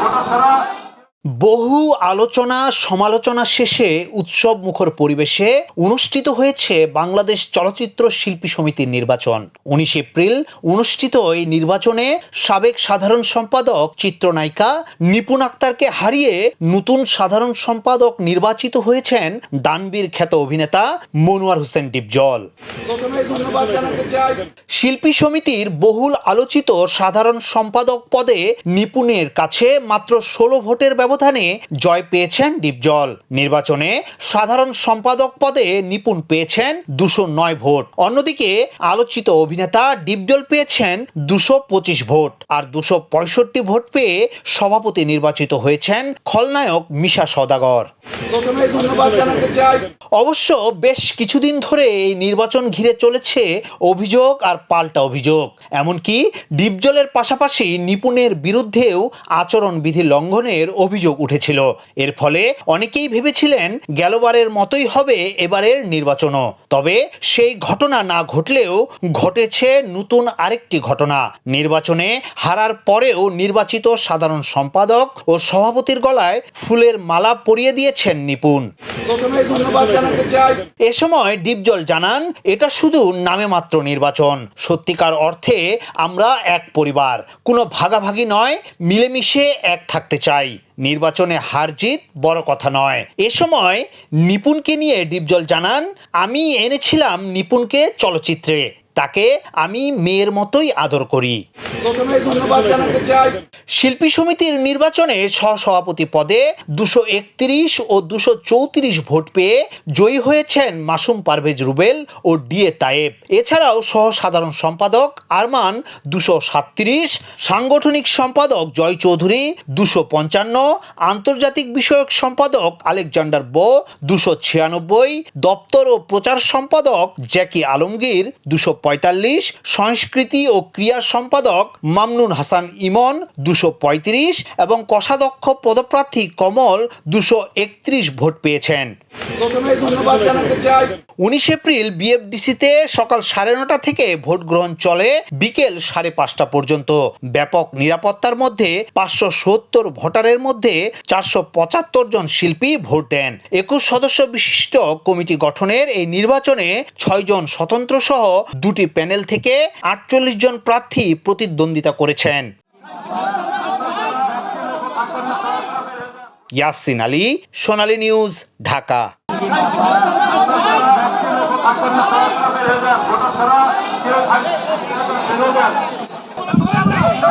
Voter ছাড়া। বহু আলোচনা সমালোচনা শেষে উৎসব মুখর পরিবেশে অনুষ্ঠিত হয়েছে বাংলাদেশ চলচ্চিত্র শিল্পী সমিতির নির্বাচন। উনিশ এপ্রিল অনুষ্ঠিত এই নির্বাচনে সাবেক সাধারণ সম্পাদক চিত্রনায়িকা নিপুণ আক্তারকে হারিয়ে নতুন সাধারণ সম্পাদক নির্বাচিত হয়েছেন দানবীর খ্যাত অভিনেতা মনোয়ার হোসেন ডিপজল। শিল্পী সমিতির বহুল আলোচিত সাধারণ সম্পাদক পদে নিপুণের কাছে মাত্র ষোলো ভোটের ব্যবধানে জয় পেয়েছেন ডিপজল নির্বাচনে সাধারণ সম্পাদক পদে নিপুণ পেয়েছেন দুশো নয় ভোট। অন্যদিকে আলোচিত অভিনেতা ডিপজল পেয়েছেন দুশো পঁচিশ ভোট। আর দুশো পঁয়ষট্টি ভোট পেয়ে সভাপতি নির্বাচিত হয়েছেন খলনায়ক মিশা সদাগর অবশ্য বেশ কিছুদিন ধরে এই নির্বাচন ঘিরে চলেছে অভিযোগ আর পাল্টা অভিযোগ। এমনকি ডিপজলের পাশাপাশি নিপুণের বিরুদ্ধেও আচরণবিধি লঙ্ঘনের অভিযোগ উঠেছিল। এর ফলে অনেকেই ভেবেছিলেন গেলবারের মতোই হবে এবারের নির্বাচনও। তবে সেই ঘটনা না ঘটলেও ঘটেছে নতুন আরেকটি ঘটনা। নির্বাচনে হারার পরেও নির্বাচিত সাধারণ সম্পাদক ও সভাপতির গলায় ফুলের মালা পরিয়ে দিয়েছেন নিপুণ। এ সময় ডিপজল জানান, এটা শুধু নামে মাত্র নির্বাচন। সত্যিকার অর্থে আমরা এক পরিবার। কোনো ভাগাভাগি নয়, মিলেমিশে এক থাকতে চাই। নির্বাচনে হার জিত বড় কথা নয়। এ সময় নিপুণকে নিয়ে ডিপজল জানান, আমি এনেছিলাম নিপুণকে চলচ্চিত্রে। তাকে আমি মেয়ের মতোই আদর করি। শিল্পী সমিতির নির্বাচনে সহসভাপতি পদে দুশো একত্রিশ ও দুশো চৌত্রিশ ভোট পেয়ে জয়ী হয়েছেন মাসুম পারভেজ রুবেল ও ডিএ তায়েব। এছাড়াও সহ সাধারণ সম্পাদক আরমান দুশো সাতত্রিশ, সাংগঠনিক সম্পাদক জয় চৌধুরী দুশো পঞ্চান্ন, আন্তর্জাতিক বিষয়ক সম্পাদক আলেকজান্ডার বো দুশো ছিয়ানব্বই, দপ্তর ও প্রচার সম্পাদক জ্যাকি আলমগীর দুশো পঁয়তাল্লিশ সংস্কৃতি ও ক্রিয়া সম্পাদক মামনুন হাসান ইমন দুশো পঁয়ত্রিশ এবং কোষাধ্যক্ষ পদপ্রার্থী কমল দুশো একত্রিশ ভোট পেয়েছেন। উনিশ এপ্রিল বিএফডিসিতে সকাল সাড়ে নটা থেকে ভোট গ্রহণ চলে বিকেল সাড়ে পাঁচটা পর্যন্ত। ব্যাপক নিরাপত্তার মধ্যে পাঁচশো সত্তর ভোটারের মধ্যে চারশো পঁচাত্তর জন শিল্পী ভোট দেন। একুশ সদস্য বিশিষ্ট কমিটি গঠনের এই নির্বাচনে ছয়জন স্বতন্ত্র সহ দুটি প্যানেল থেকে আটচল্লিশ জন প্রার্থী প্রতিদ্বন্দ্বিতা করেছেন। ইয়াসিন আলী সোনালী নিউজ ঢাকা। থাকবে